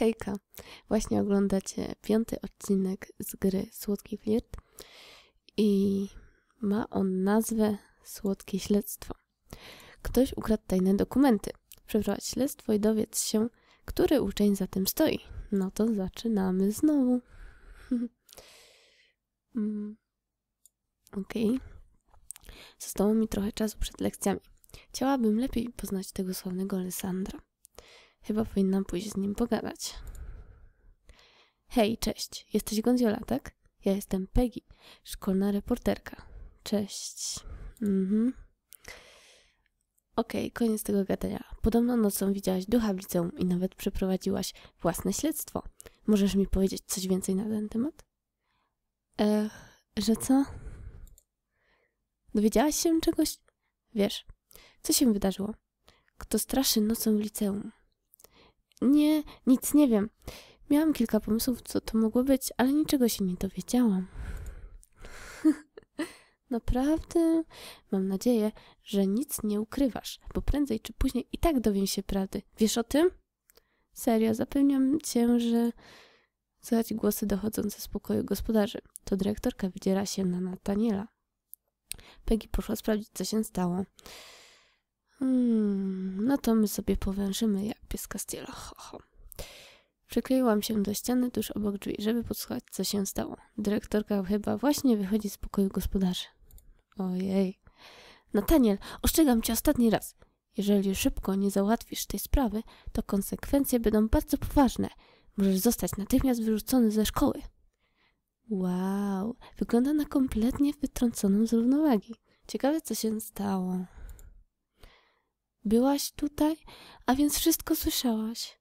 Hejka, właśnie oglądacie piąty odcinek z gry Słodki Flirt i ma on nazwę Słodkie Śledztwo. Ktoś ukradł tajne dokumenty. Przeprowadź śledztwo i dowiedz się, który uczeń za tym stoi. No to zaczynamy znowu. mm. Okej. Okay. Zostało mi trochę czasu przed lekcjami. Chciałabym lepiej poznać tego sławnego Alessandra. Chyba powinnam pójść z nim pogadać. Hej, cześć. Jesteś Gonziola, tak? Ja jestem Peggy, szkolna reporterka. Cześć. Mhm. Okej, okay, koniec tego gadania. Podobno nocą widziałaś ducha w liceum i nawet przeprowadziłaś własne śledztwo. Możesz mi powiedzieć coś więcej na ten temat? Ech, że co? Dowiedziałaś się czegoś? Wiesz, co się wydarzyło? Kto straszy nocą w liceum? Nie, nic nie wiem. Miałam kilka pomysłów, co to mogło być, ale niczego się nie dowiedziałam. Naprawdę? Mam nadzieję, że nic nie ukrywasz, bo prędzej czy później i tak dowiem się prawdy. Wiesz o tym? Serio, zapewniam cię, że słychać głosy dochodzące z pokoju gospodarzy. To dyrektorka wydziera się na Nataniela. Peggy poszła sprawdzić, co się stało. Hmm, no to my sobie powężymy jak pies Castiela. Ho, ho. Przykleiłam się do ściany tuż obok drzwi, żeby podsłuchać, co się stało. Dyrektorka chyba właśnie wychodzi z pokoju gospodarzy. Ojej. Nataniel, ostrzegam cię ostatni raz. Jeżeli szybko nie załatwisz tej sprawy, to konsekwencje będą bardzo poważne. Możesz zostać natychmiast wyrzucony ze szkoły. Wow, wygląda na kompletnie wytrąconą z równowagi. Ciekawe, co się stało. Byłaś tutaj, a więc wszystko słyszałaś.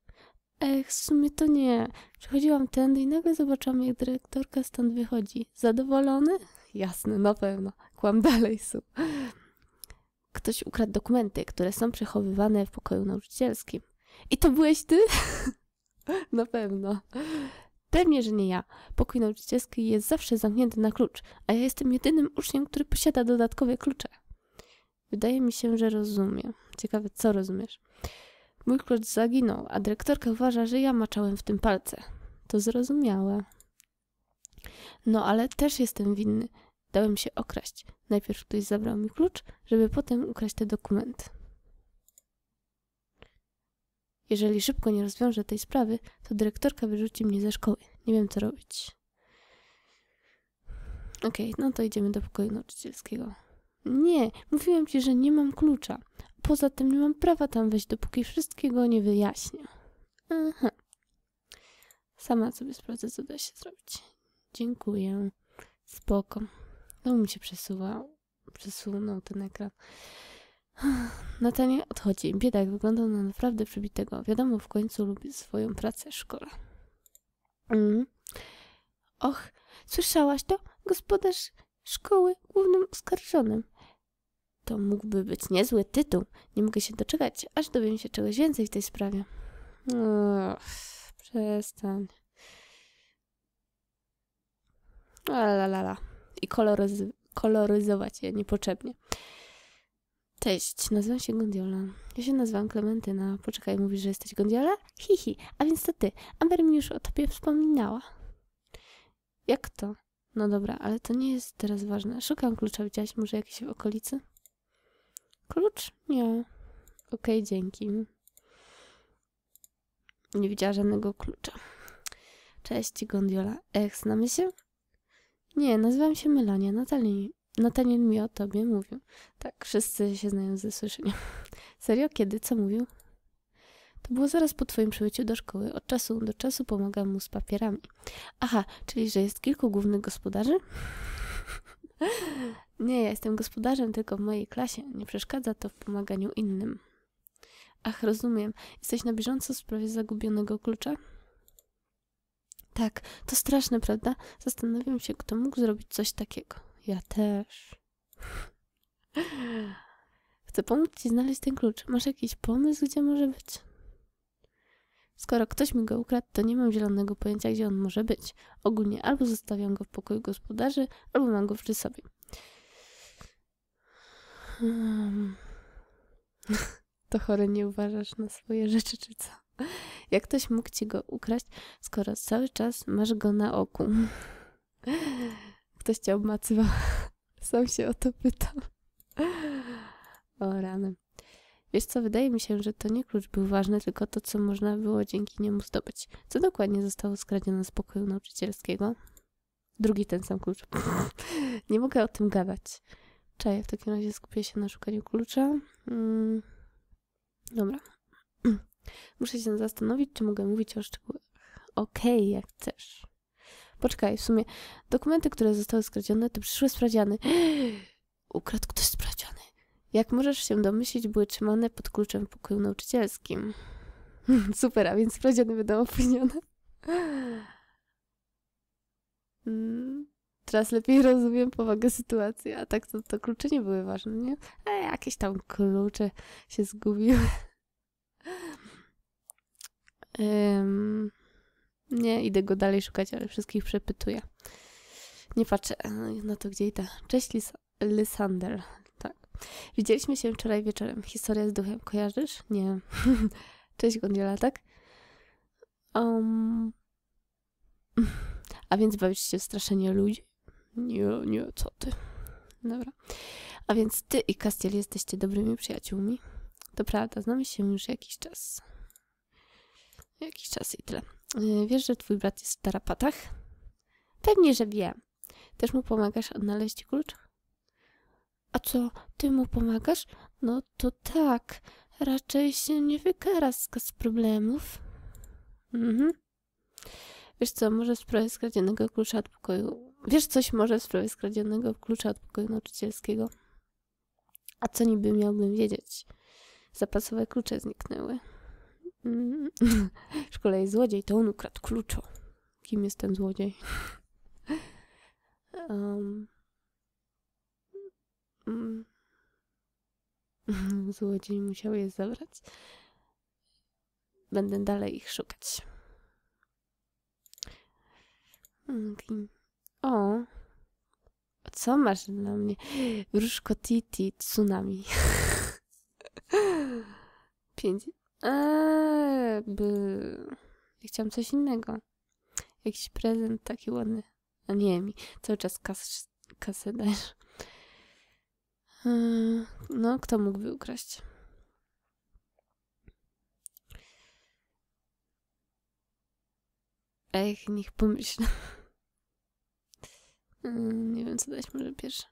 Ech, w sumie to nie. Przechodziłam tędy i nagle zobaczyłam, jak dyrektorka stąd wychodzi. Zadowolony? Jasne, na pewno. Kłam dalej, su. Ktoś ukradł dokumenty, które są przechowywane w pokoju nauczycielskim. I to byłeś ty? na pewno. Pewnie, że nie ja. Pokój nauczycielski jest zawsze zamknięty na klucz, a ja jestem jedynym uczniem, który posiada dodatkowe klucze. Wydaje mi się, że rozumiem. Ciekawe, co rozumiesz. Mój klucz zaginął, a dyrektorka uważa, że ja maczałem w tym palce. To zrozumiałe. No, ale też jestem winny. Dałem się okraść. Najpierw ktoś zabrał mi klucz, żeby potem ukraść te dokumenty. Jeżeli szybko nie rozwiążę tej sprawy, to dyrektorka wyrzuci mnie ze szkoły. Nie wiem, co robić. Okej, okay, no to idziemy do pokoju nauczycielskiego. Nie, mówiłem ci, że nie mam klucza. Poza tym nie mam prawa tam wejść, dopóki wszystkiego nie wyjaśnię. Aha. Sama sobie sprawdzę, co da się zrobić. Dziękuję. Spoko. No mi się przesuwał. Przesunął ten ekran. Natanie odchodzi. Biedak wyglądał na naprawdę przebitego. Wiadomo, w końcu lubi swoją pracę w szkole. Mm. Och, słyszałaś to? Gospodarz szkoły głównym oskarżonym. To mógłby być niezły tytuł. Nie mogę się doczekać, aż dowiem się czegoś więcej w tej sprawie. Och, przestań. La la la. I koloryz koloryzować je niepotrzebnie. Cześć, nazywam się Gondiola. Ja się nazywam Klementyna. Poczekaj, mówisz, że jesteś Gondiola? Hihi, a więc to ty. Amber mi już o tobie wspominała. Jak to? No dobra, ale to nie jest teraz ważne. Szukam klucza. Widziałaś może jakieś w okolicy? Klucz? Nie. Okej, okay, dzięki. Nie widziała żadnego klucza. Cześć, Gondiola. Ech, znamy się? Nie, nazywam się Melania. Natalii, Nataniel mi o tobie mówił. Tak, wszyscy się znają ze słyszenia. Serio? Kiedy? Co mówił? To było zaraz po twoim przybyciu do szkoły. Od czasu do czasu pomagam mu z papierami. Aha, czyli że jest kilku głównych gospodarzy? Nie, ja jestem gospodarzem tylko w mojej klasie. Nie przeszkadza to w pomaganiu innym. Ach, rozumiem. Jesteś na bieżąco w sprawie zagubionego klucza? Tak, to straszne, prawda? Zastanawiam się, kto mógł zrobić coś takiego. Ja też. Chcę pomóc ci znaleźć ten klucz. Masz jakiś pomysł, gdzie może być? Skoro ktoś mi go ukradł, to nie mam zielonego pojęcia, gdzie on może być. Ogólnie albo zostawiam go w pokoju gospodarzy, albo mam go przy sobie. Hmm. To chory nie uważasz na swoje rzeczy, czy co? Jak ktoś mógł ci go ukraść, skoro cały czas masz go na oku? Ktoś cię obmacywał. Sam się o to pytam. O rany. Wiesz co, wydaje mi się, że to nie klucz był ważny, tylko to, co można było dzięki niemu zdobyć. Co dokładnie zostało skradzione z pokoju nauczycielskiego? Drugi ten sam klucz. nie mogę o tym gadać. Czaję, w takim razie skupię się na szukaniu klucza. Mm. Dobra. Muszę się zastanowić, czy mogę mówić o szczegółach. Okej, okay, jak chcesz. Poczekaj, w sumie dokumenty, które zostały skradzione, to przyszłe sprawdziany. Ukradł ktoś sprawdziany. Jak możesz się domyślić, były trzymane pod kluczem w pokoju nauczycielskim. Super, a więc sprawdziany będą opóźnione. Mm, teraz lepiej rozumiem powagę sytuacji, a tak to, to klucze nie były ważne, nie? A jakieś tam klucze się zgubiły. Um, nie, idę go dalej szukać, ale wszystkich przepytuję. Nie patrzę na to, gdzie idę. Cześć, Lis Lysander. Widzieliśmy się wczoraj wieczorem. Historia z duchem. Kojarzysz? Nie. Cześć, Gondiola, tak? Um... A więc bawisz się w straszenie ludzi? Nie, nie, co ty. Dobra. A więc ty i Castiel jesteście dobrymi przyjaciółmi? To prawda, znamy się już jakiś czas. Jakiś czas i tyle. Y, wiesz, że twój brat jest w tarapatach? Pewnie, że wiem. Też mu pomagasz odnaleźć klucz? Co, ty mu pomagasz? No to tak. Raczej się nie wykara z problemów. Mhm. Wiesz co, może w sprawie skradzionego klucza od pokoju... Wiesz coś może w sprawie skradzionego klucza od pokoju nauczycielskiego? A co niby miałbym wiedzieć? Zapasowe klucze zniknęły. Mm. W jest złodziej, to on ukradł kluczo. Kim jest ten złodziej? Um. Złodziej musiał je zabrać. Będę dalej ich szukać. O. Co masz dla mnie? Wróżko Titi Tsunami. Pięć. Eee, by... chciałam coś innego. Jakiś prezent taki ładny. A nie mi. Cały czas kas kasę dajesz. No, kto mógłby ukraść? Ech, niech pomyślę. Eee, nie wiem, co dać może pierwsze.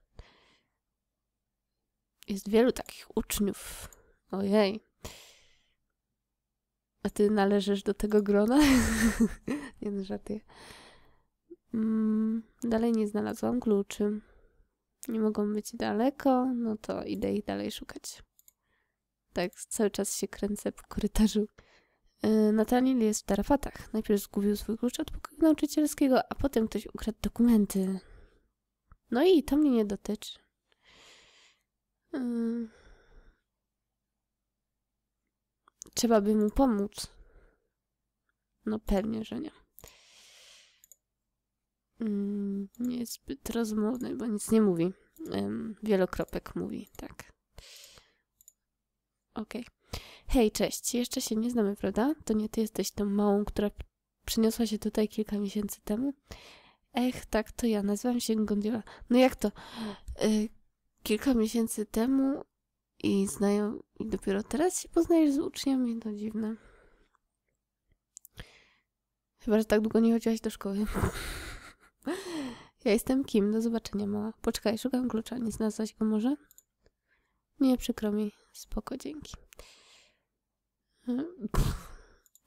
Jest wielu takich uczniów. Ojej. A ty należysz do tego grona? nie no, żartuję. Mm, dalej nie znalazłam kluczy. Nie mogą być daleko, no to idę ich dalej szukać. Tak, cały czas się kręcę po korytarzu. Yy, Nathaniel jest w tarafatach. Najpierw zgubił swój klucz od pokoju nauczycielskiego, a potem ktoś ukradł dokumenty. No i to mnie nie dotyczy. Yy. Trzeba by mu pomóc. No pewnie, że nie. Mm, nie jest zbyt rozmowny, bo nic nie mówi. Wielokropek mówi, tak. Okej. Okay. Hej, cześć. Jeszcze się nie znamy, prawda? To nie ty jesteś tą małą, która przyniosła się tutaj kilka miesięcy temu? Ech, tak, to ja. Nazywam się Gondiola. No jak to? Y kilka miesięcy temu i znają, i dopiero teraz się poznajesz z uczniami, to dziwne. Chyba, że tak długo nie chodziłaś do szkoły. ja jestem Kim, do zobaczenia mała. Poczekaj, szukam klucza, nie znalazłaś go może? Nie, przykro mi. Spoko, dzięki.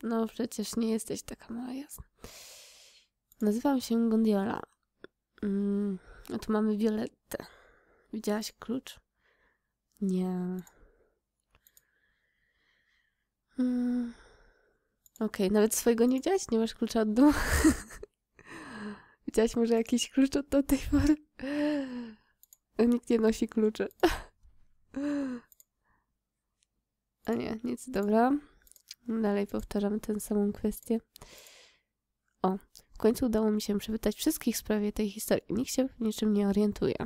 No przecież nie jesteś taka mała, jasna. Nazywam się Gondiola. Mm, a tu mamy Violettę. Widziałaś klucz? Nie. Hmm. Okej, okay, nawet swojego nie widziałaś? Nie masz klucza od domu? Widziałaś może jakiś klucz od do tej pory? Nikt nie nosi kluczy. A nie, nic, dobra. Dalej powtarzamy tę samą kwestię. O, w końcu udało mi się przepytać wszystkich w sprawie tej historii. Nikt się w niczym nie orientuje.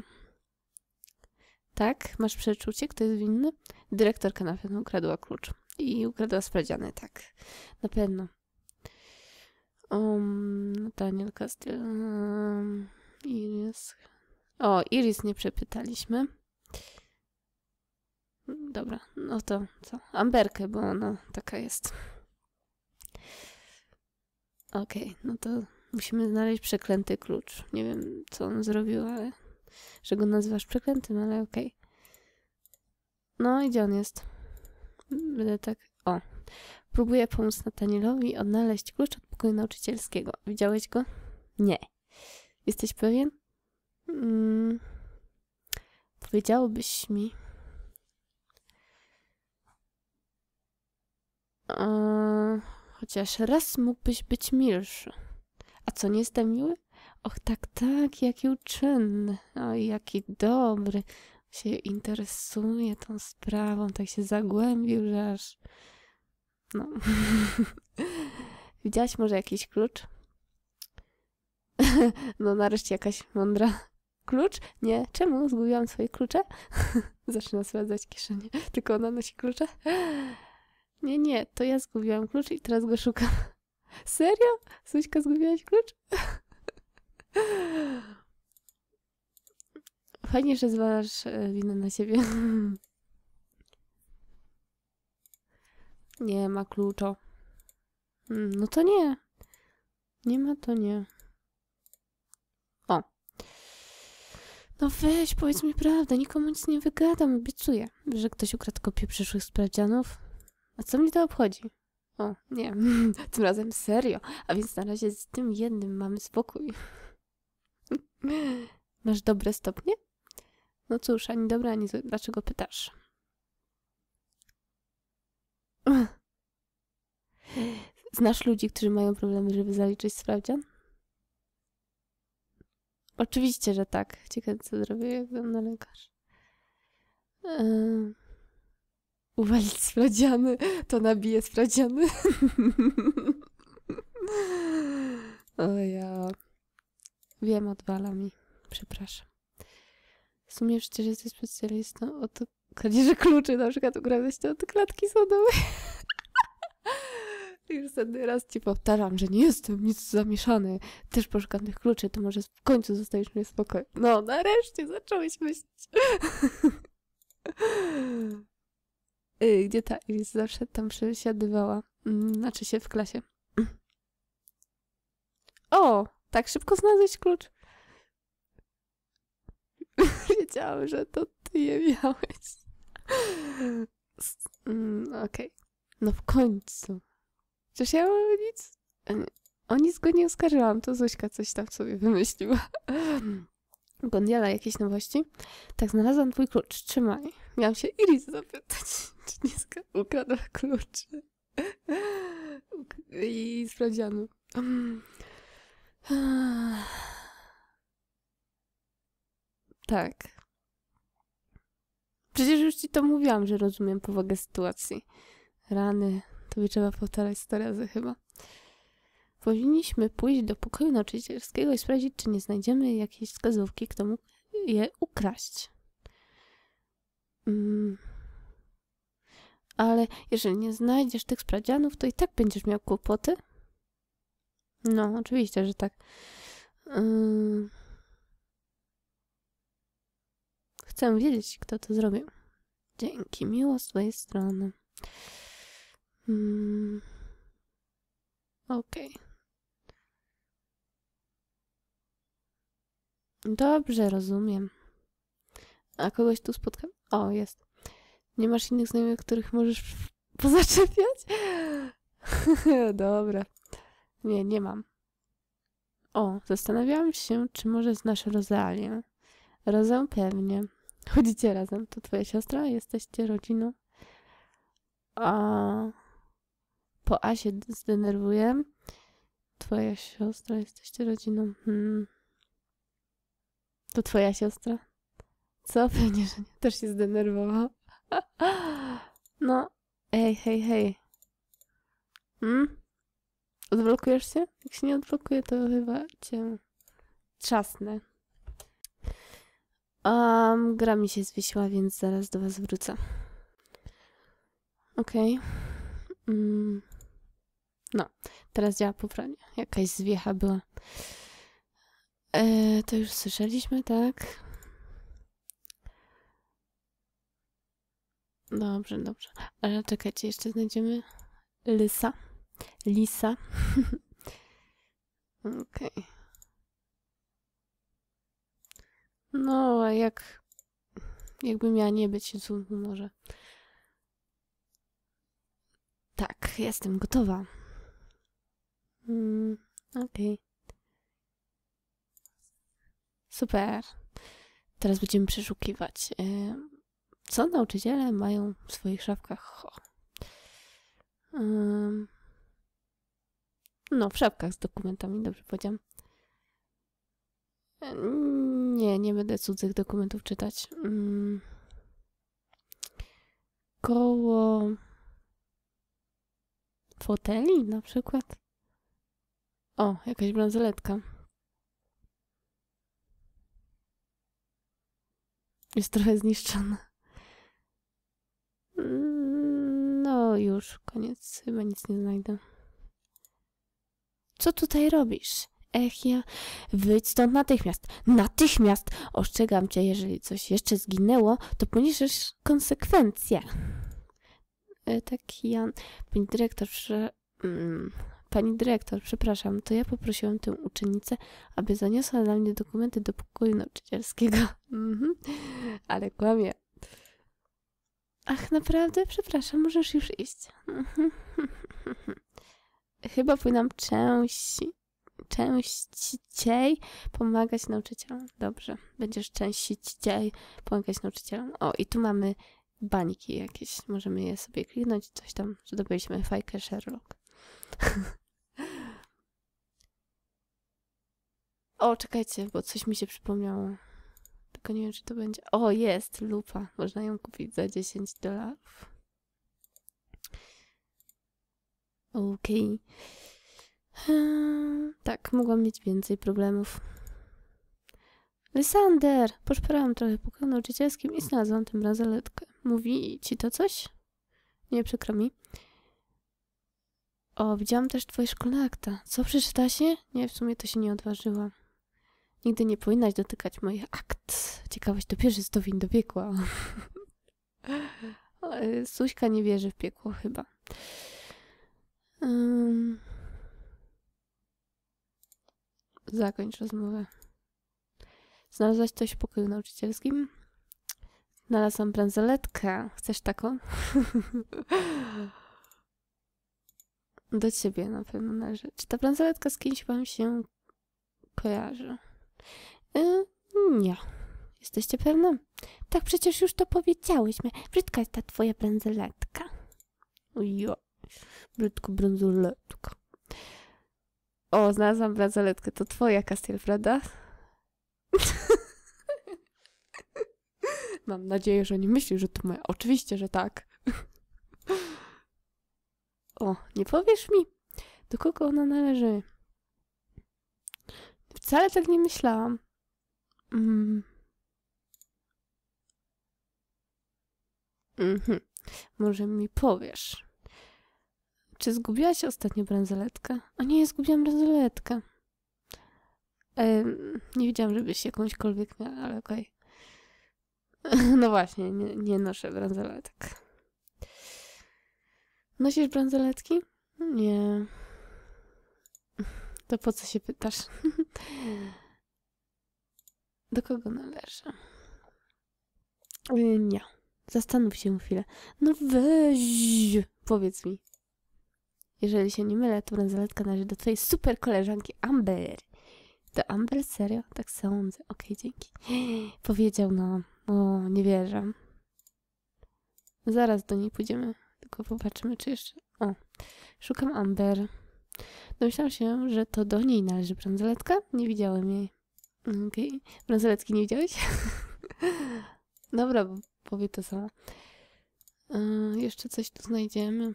Tak? Masz przeczucie, kto jest winny? Dyrektorka na pewno ukradła klucz. I ukradła sprawdziany, tak. Na pewno. Um, Daniel Castiel. Um, Iris. O, Iris nie przepytaliśmy. Dobra, no to co? Amberkę, bo ona taka jest. Okej, okay, no to musimy znaleźć przeklęty klucz. Nie wiem, co on zrobił, ale... Że go nazywasz przeklętym, ale okej. Okay. No i gdzie on jest? Będę tak... O. Próbuję pomóc Natanielowi odnaleźć klucz od pokoju nauczycielskiego. Widziałeś go? Nie. Jesteś pewien? Mm. Powiedziałbyś mi... Eee, chociaż raz mógłbyś być milszy. A co, nie jestem miły? Och, tak, tak, jaki uczynny. O, jaki dobry. Się interesuje tą sprawą, tak się zagłębił, że aż... No. Widziałaś może jakiś klucz? no nareszcie jakaś mądra. Klucz? Nie. Czemu? Zgubiłam swoje klucze? Zaczyna sprawdzać kieszenie. Tylko ona nosi klucze? Nie, nie. To ja zgubiłam klucz i teraz go szukam. Serio? Suśka, zgubiłaś klucz? Fajnie, że zwalasz e, winę na siebie. Nie ma klucza. Mm, no to nie. Nie ma, to nie. O. No weź, powiedz mi prawdę. Nikomu nic nie wygadam. Obiecuję, że ktoś ukradł kopię przyszłych sprawdzianów. A co mnie to obchodzi? O, nie. Tym razem serio. A więc na razie z tym jednym mamy spokój. Masz dobre stopnie? No cóż, ani dobre, ani złe. Dlaczego pytasz? Znasz ludzi, którzy mają problemy, żeby zaliczyć sprawdzian? Oczywiście, że tak. Ciekawe, co zrobię, jak na lekarz. Eee, uwalić sprawdziany, to nabije sprawdziany. o ja. Wiem, odwala mi. Przepraszam. W sumie przecież jesteś specjalistą od kradzieży kluczy, na przykład ukradłeś to od klatki sodowej. Już wtedy raz ci powtarzam, że nie jestem nic zamieszany. Też poszukam tych kluczy, to może w końcu zostawisz mnie w. No, nareszcie zacząłeś myśleć. Y, gdzie ta Iris zawsze tam przesiadywała? Mm, znaczy się w klasie. O, tak szybko znalazłeś klucz. Wiedziałam, że to ty je miałeś. Mm, Okej. Okay. No w końcu. Przecież ja nic... O nic go nie oskarżyłam, to Zośka coś tam sobie wymyśliła. Gondiala, jakieś nowości? Tak, znalazłam twój klucz, trzymaj. Miałam się Iris zapytać, czy nie ukradła kluczy. I sprawdzianu. Tak. Przecież już ci to mówiłam, że rozumiem powagę sytuacji. Rany, to by trzeba powtarzać 100 razy chyba. Powinniśmy pójść do pokoju nauczycielskiego i sprawdzić, czy nie znajdziemy jakiejś wskazówki, kto mógł je ukraść. Mm. Ale jeżeli nie znajdziesz tych sprawdzianów, to i tak będziesz miał kłopoty. No, oczywiście, że tak. Yy... Chcę wiedzieć, kto to zrobił. Dzięki, miło z twojej strony. Hmm. Okej. Okay. Dobrze, rozumiem. A kogoś tu spotkam? O, jest. Nie masz innych znajomych, których możesz pozaczepiać? Dobra. Nie, nie mam. O, zastanawiałam się, czy może znasz Rozalię. Rozę pewnie. Chodzicie razem. To twoja siostra? Jesteście rodziną? A po A się zdenerwuję. Twoja siostra, jesteście rodziną. Hmm. To twoja siostra? Co? Pewnie, że nie. Też się zdenerwowała. No, hej, hej, hej. Hmm? Odblokujesz się? Jak się nie odblokuje, to chyba cię trzasnę. Um, gra mi się zwiesiła, więc zaraz do was wrócę. Okej. Okay. Mm. No, teraz działa poprawnie. Jakaś zwiecha była. E, to już słyszeliśmy, tak? Dobrze, dobrze. Ale czekajcie, jeszcze znajdziemy Lysa. Lisa. Okej. Okay. No, a jak jakby miała nie być w humorze. Tak, jestem gotowa. Mm, Okej. Okay. Super. Teraz będziemy przeszukiwać. Co nauczyciele mają w swoich szafkach? Ho. No, w szafkach z dokumentami, dobrze powiedziałam. Nie, nie będę cudzych dokumentów czytać. Mm. Koło foteli na przykład. O, jakaś bransoletka. Jest trochę zniszczona. Mm, no już, koniec. Chyba nic nie znajdę. Co tutaj robisz? Ech, ja. Wyjdź stąd natychmiast. Natychmiast! Ostrzegam cię, jeżeli coś jeszcze zginęło, to poniesiesz konsekwencje. E, tak, Jan. Pani dyrektor, że. Mm, pani dyrektor, przepraszam, to ja poprosiłam tę uczennicę, aby zaniosła dla mnie dokumenty do pokoju nauczycielskiego. Mhm. Ale kłamie. Ach, naprawdę? Przepraszam, możesz już iść. Chyba powinnam część częściej pomagać nauczycielom. Dobrze, będziesz częściej pomagać nauczycielom. O, i tu mamy bańki jakieś. Możemy je sobie kliknąć, coś tam. Zdobyliśmy fajkę Sherlock. o, czekajcie, bo coś mi się przypomniało. Tylko nie wiem, czy to będzie. O, jest lupa. Można ją kupić za 10 dolarów. Okej. Okay. Hmm, tak, mogłam mieć więcej problemów. Lysander! Poszperałam trochę po pokoju nauczycielskim i znalazłam tę bransoletkę. Mówi ci to coś? Nie, przykro mi. O, widziałam też twoje szkolne akta. Co, przeczytałaś je? Nie, w sumie to się nie odważyła. Nigdy nie powinnaś dotykać moich akt. Ciekawość to pierwszy stopień do piekła. Suśka nie wierzy w piekło chyba. Um... Zakończ rozmowę. Znalazłaś coś w pokoju nauczycielskim? Znalazłam bransoletkę. Chcesz taką? Do ciebie na pewno należy. Czy ta bransoletka z kimś wam się kojarzy? Yy, nie. Jesteście pewne? Tak, przecież już to powiedziałyśmy. Brzydka jest ta twoja bransoletka. Jo, brzydko bransoletka. O, znalazłam bransoletkę. To twoja, Castiel, prawda? Mam nadzieję, że nie myśli, że to moja. Oczywiście, że tak. o, nie powiesz mi, do kogo ona należy? Wcale tak nie myślałam. Mm. Mhm. Może mi powiesz. Czy zgubiłaś ostatnio bransoletkę? A nie, zgubiłam bransoletkę. Nie wiedziałam, żebyś jakąśkolwiek miała, ale okej. Okay. No właśnie, nie, nie noszę bransoletek. Nosisz bransoletki? Nie. To po co się pytasz? Do kogo należy? Nie. Zastanów się chwilę. No weź, powiedz mi. Jeżeli się nie mylę, to bransoletka należy do twojej super koleżanki Amber. Do Amber? Serio? Tak sądzę. Okej, okay, dzięki. Powiedział, no. O, nie wierzę. Zaraz do niej pójdziemy. Tylko popatrzymy, czy jeszcze... O, szukam Amber. Domyślam się, że to do niej należy bransoletka. Nie widziałem jej. Okej. Okay. Bransoletki nie widziałeś? Dobra, powie to samo. Yy, jeszcze coś tu znajdziemy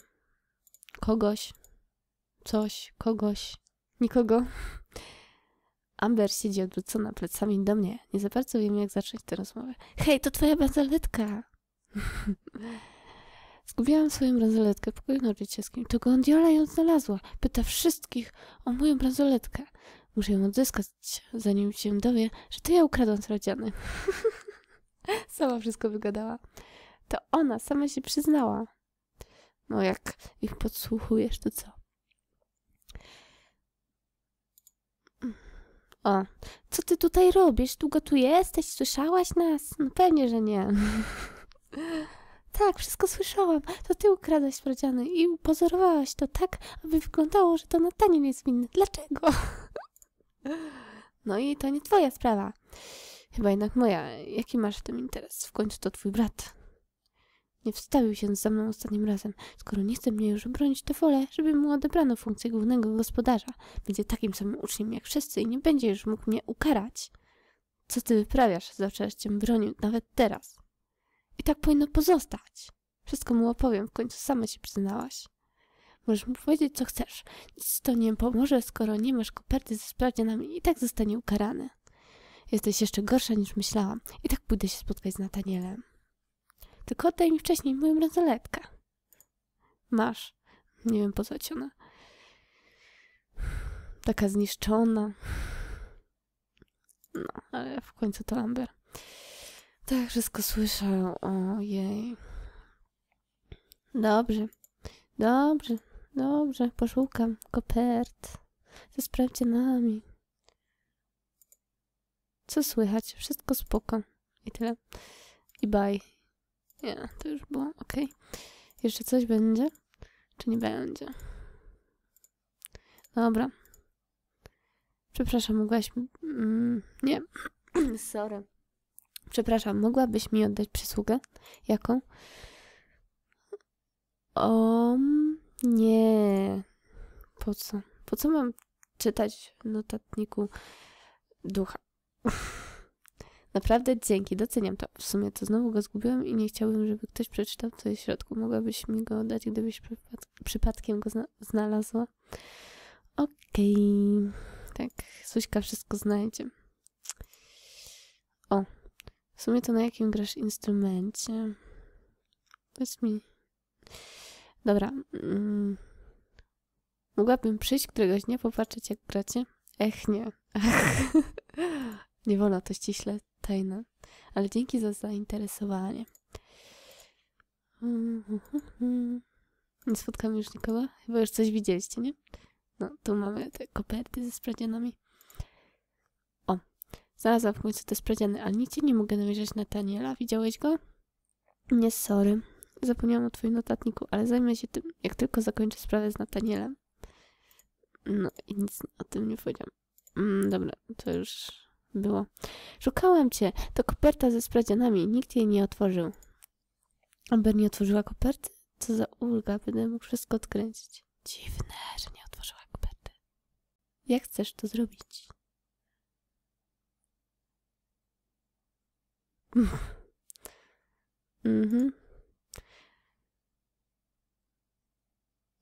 kogoś, coś, kogoś, nikogo. Amber siedzi odwrócona plecami do mnie. Nie za bardzo wiem, jak zacząć tę rozmowę. Hej, to twoja bransoletka! Zgubiłam swoją bransoletkę w pokoju nauczycielskim. To Gondiola ją znalazła. Pyta wszystkich o moją bransoletkę. Muszę ją odzyskać, zanim się dowie, że to ja ukradłam z Radziany. sama wszystko wygadała. To ona sama się przyznała. No jak ich podsłuchujesz, to co? O, co ty tutaj robisz? Długo tu jesteś? Słyszałaś nas? No pewnie, że nie. tak, wszystko słyszałam. To ty ukradłaś sprawdziany i upozorowałaś to tak, aby wyglądało, że to Nataniel jest winny. Dlaczego? no i to nie twoja sprawa. Chyba jednak moja. Jaki masz w tym interes? W końcu to twój brat. Nie wstawił się za mną ostatnim razem. Skoro nie chce mnie już bronić, to wolę, żeby mu odebrano funkcję głównego gospodarza. Będzie takim samym uczniem jak wszyscy i nie będzie już mógł mnie ukarać. Co ty wyprawiasz? Zawsze cię bronił, nawet teraz. I tak powinno pozostać. Wszystko mu opowiem, w końcu sama się przyznałaś. Możesz mu powiedzieć, co chcesz. Nic to nie pomoże, skoro nie masz koperty ze sprawdzianami i tak zostanie ukarany. Jesteś jeszcze gorsza niż myślałam. I tak pójdę się spotkać z Natanielem. Tylko oddaj mi wcześniej moją bransoletkę. Masz. Nie wiem po co ci ona. Taka zniszczona. No, ale w końcu to Amber. Tak, wszystko słyszę. Ojej. Dobrze. Dobrze. Dobrze. Poszukam kopert. Ze sprawdzianami. Co słychać? Wszystko spoko. I tyle. I bye. Nie, to już było ok. Jeszcze coś będzie? Czy nie będzie? Dobra. Przepraszam, mogłaś... Mm, nie. Sorry. Przepraszam, mogłabyś mi oddać przysługę? Jaką? O, nie. Po co? Po co mam czytać w notatniku ducha? Naprawdę dzięki, doceniam to. W sumie to znowu go zgubiłam i nie chciałbym, żeby ktoś przeczytał, co jest w środku. Mogłabyś mi go oddać, gdybyś przypad przypadkiem go zna znalazła? Okej. Okay. Tak, Suśka wszystko znajdzie. O, w sumie to na jakim grasz instrumencie? Powiedz mi. Dobra. Mm. Mogłabym przyjść któregoś dnia, popatrzeć jak gracie? Ech, nie. nie wolno to ściśle tajne, ale dzięki za zainteresowanie. Nie spotkamy już nikogo? Chyba już coś widzieliście, nie? No, tu mamy te koperty ze sprawdzianami. O, znalazłam w końcu te sprawdziany, ale nic nie mogę namierzać na Daniela. Widziałeś go? Nie, sorry. Zapomniałam o twoim notatniku, ale zajmę się tym, jak tylko zakończę sprawę z Natanielem. No i nic o tym nie powiedziałam. Mm, dobra, to już było. Szukałam cię. To koperta ze sprawdzianami. Nikt jej nie otworzył. Amber nie otworzyła koperty? Co za ulga. Będę mógł wszystko odkręcić. Dziwne, że nie otworzyła koperty. Jak chcesz to zrobić? mhm.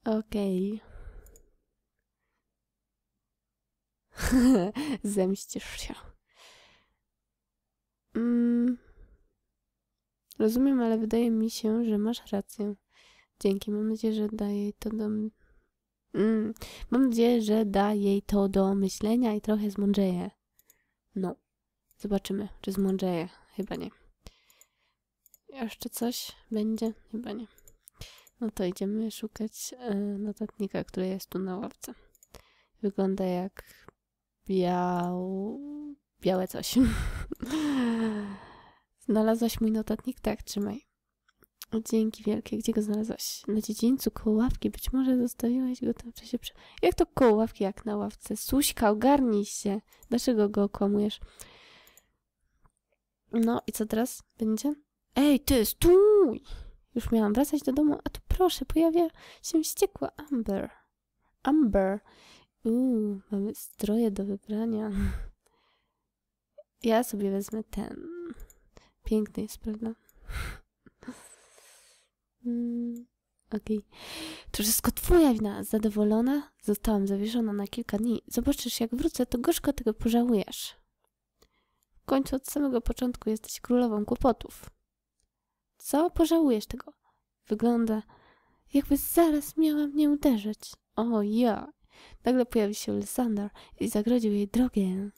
Okej. Okay. Zemścisz się. Mm. Rozumiem, ale wydaje mi się, że masz rację. Dzięki. Mam nadzieję, że da jej to do. Mm. Mam nadzieję, że da jej to do myślenia i trochę zmądrzeje. No. Zobaczymy, czy zmądrzeje. Chyba nie. Jeszcze coś będzie? Chyba nie. No to idziemy szukać e, notatnika, który jest tu na ławce. Wygląda jak biał... białe coś. Znalazłaś mój notatnik? Tak, trzymaj. Dzięki wielkie. Gdzie go znalazłaś? Na dziedzińcu, koło ławki. Być może zostawiłaś go tam w czasie... Prze... Jak to koło ławki, jak na ławce? Suśka, ogarnij się. Dlaczego go okłamujesz? No i co teraz będzie? Ej, ty, stój! Już miałam wracać do domu, a tu proszę, pojawia się wściekła Amber. Amber. Uuu, mamy stroje do wybrania. Ja sobie wezmę ten. Piękny jest, prawda? Mm, Okej. Okay. To wszystko twoja wina. Zadowolona? Zostałam zawieszona na kilka dni. Zobaczysz, jak wrócę, to gorzko tego pożałujesz. W końcu od samego początku jesteś królową kłopotów. Co? Pożałujesz tego? Wygląda, jakby zaraz miała mnie uderzyć. O ja! Nagle pojawił się Lysander i zagrodził jej drogę.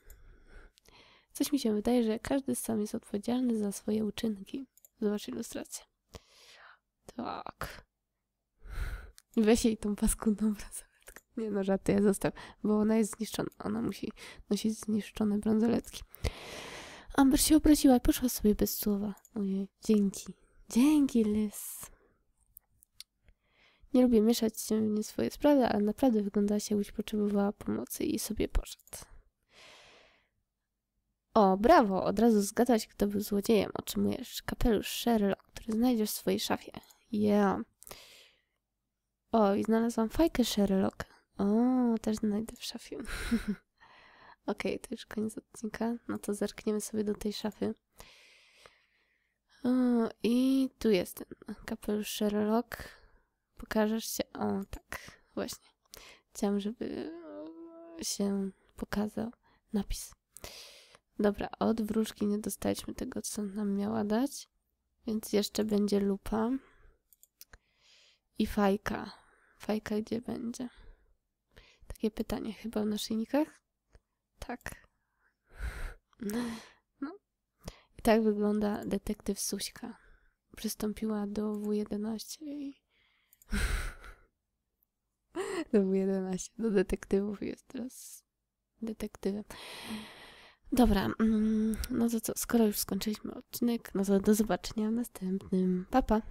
Coś mi się wydaje, że każdy sam jest odpowiedzialny za swoje uczynki. Zobacz ilustrację. Tak. Weź jej tą paskudną bransoletkę. Nie no, żarty, ja zostaw, bo ona jest zniszczona. Ona musi nosić zniszczone bransoletki. Amber się obraziła i poszła sobie bez słowa. Ojej, dzięki. Dzięki, Liz. Nie lubię mieszać się w nie swoje sprawy, ale naprawdę wyglądała się, jakbyś potrzebowała pomocy i sobie poszedł. O, brawo! Od razu zgadłaś, kto był złodziejem. Otrzymujesz kapelusz Sherlock, który znajdziesz w swojej szafie. Yeah. O, i znalazłam fajkę Sherlock. O, też znajdę w szafie. Okej, okay, to już koniec odcinka. No to zerkniemy sobie do tej szafy. O, I tu jest ten kapelusz Sherlock. Pokażesz się? O, tak, właśnie. Chciałam, żeby się pokazał napis. Dobra, od wróżki nie dostaliśmy tego, co nam miała dać. Więc jeszcze będzie lupa. I fajka. Fajka gdzie będzie? Takie pytanie chyba w naszyjnikach? Tak. No. I tak wygląda detektyw Suśka. Przystąpiła do W11 i... do W11. Do detektywów jest teraz detektywem. Dobra, mm, no to co, skoro już skończyliśmy odcinek, no to do zobaczenia w następnym. Pa, pa.